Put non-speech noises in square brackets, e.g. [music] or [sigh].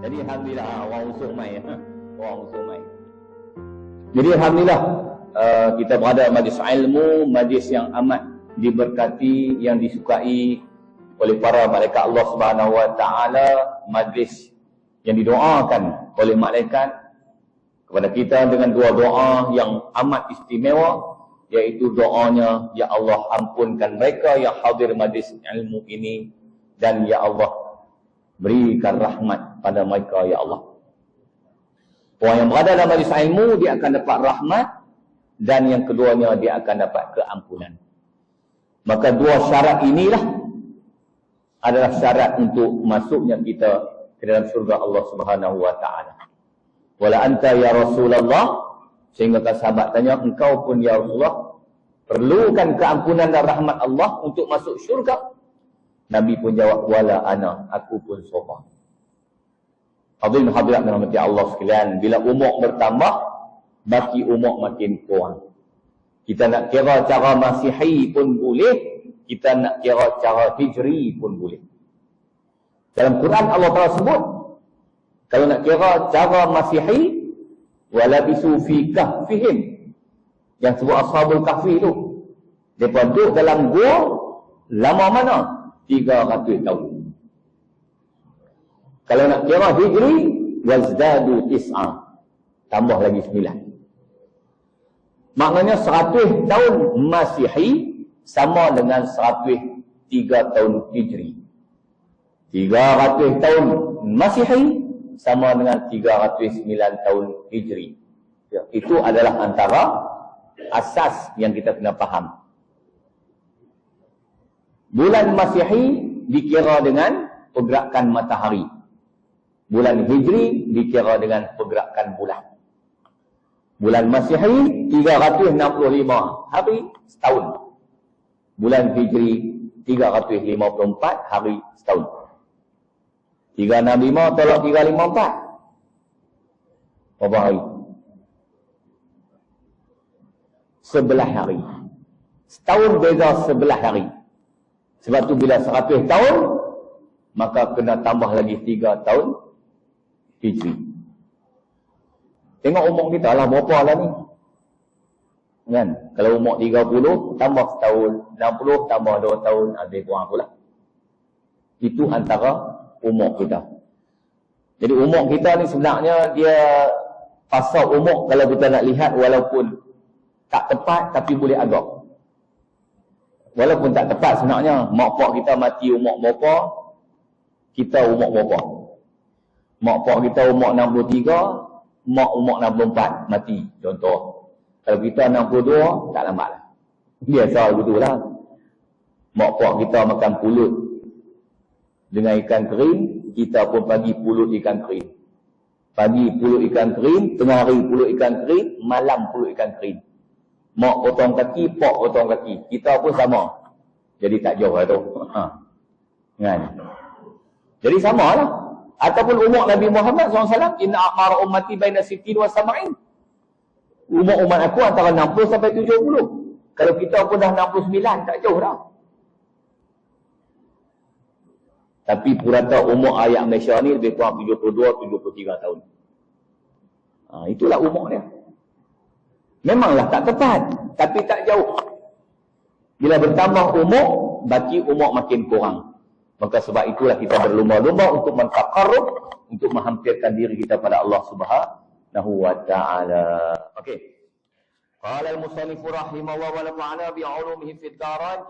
Jadi alhamdulillah ah, orang usul mai. [laughs] Ha. Orang usul mai. Jadi alhamdulillah uh, kita berada majlis ilmu, majlis yang amat diberkati, yang disukai oleh para malaikat Allah Subhanahu Wa Taala, majlis yang didoakan oleh malaikat kepada kita dengan dua doa yang amat istimewa yaitu doanya ya Allah ampunkan mereka yang hadir majlis ilmu ini dan ya Allah berikan rahmat pada mereka ya Allah. Orang yang berada dalam majlis ilmu dia akan dapat rahmat dan yang keduanya dia akan dapat keampunan. Maka dua syarat inilah adalah syarat untuk masuknya kita ke dalam surga Allah Subhanahu wa taala. Wala anta ya Rasulullah sehingga kata sahabat tanya engkau pun ya Rasulullah perlukan keampunan dan rahmat Allah untuk masuk syurga. Nabi pun jawab wala ana aku pun sopa. Hadirin hadirat dan rahmati Allah sekalian, bila umur bertambah, baki umur makin kurang. Kita nak kira cara Masihi pun boleh, kita nak kira cara Hijri pun boleh. Dalam Quran Allah Taala sebut, kalau nak kira cara Masihi, walabisu fi kahfihim. Yang sebut Ashabul Kahfi tu. Mereka duduk dalam gua, lama mana? 300 tahun. Kalau nak kira hijri, wazdadu tis'a. Tambah lagi sembilan. Maknanya seratus tahun Masihi sama dengan seratus tiga tahun Hijri. Tiga ratus tahun Masihi sama dengan tiga ratus sembilan tahun Hijri. Ya, itu adalah antara asas yang kita kena faham. Bulan Masihi dikira dengan pergerakan matahari bulan Hijri dikira dengan pergerakan bulan. Bulan Masihi 365 hari setahun. Bulan Hijri 354 hari setahun. 365 tolak 354. Berapa hari? Sebelah hari. Setahun beza sebelah hari. Sebab tu bila 100 tahun, maka kena tambah lagi 3 tahun Hijri. Tengok umur kita lah berapa lah ni. Kan? Kalau umur 30 tambah setahun, 60 tambah 2 tahun, lebih kurang pula. Itu antara umur kita. Jadi umur kita ni sebenarnya dia pasal umur kalau kita nak lihat walaupun tak tepat tapi boleh agak. Walaupun tak tepat sebenarnya mak pak kita mati umur berapa, kita umur berapa. Mak pak kita umur 63, mak umur 64 mati. Contoh. Kalau kita 62, tak lambat lah. Biasa begitulah. Mak pak kita makan pulut dengan ikan kering, kita pun pagi pulut ikan kering. Pagi pulut ikan kering, tengah hari pulut ikan kering, malam pulut ikan kering. Mak potong kaki, pak potong kaki. Kita pun sama. Jadi tak jauh lah tu. Ha. Kan? Jadi sama lah ataupun umur Nabi Muhammad SAW inna aqmar ummati baina sittin wa sab'in. Umur umat aku antara 60 sampai 70 kalau kita pun dah 69 tak jauh dah. Tapi purata umur ayat Malaysia ni lebih kurang 72-73 tahun. Ha, itulah umur dia. Memanglah tak tepat tapi tak jauh. Bila bertambah umur baki umur makin kurang Maka sebab itulah kita berlumba-lumba untuk mentaqarrub, untuk menghampirkan diri kita pada Allah Subhanahu wa taala. Okey. Qala al-musannif rahimahullah wa nafa'ana bi 'ulumihi fid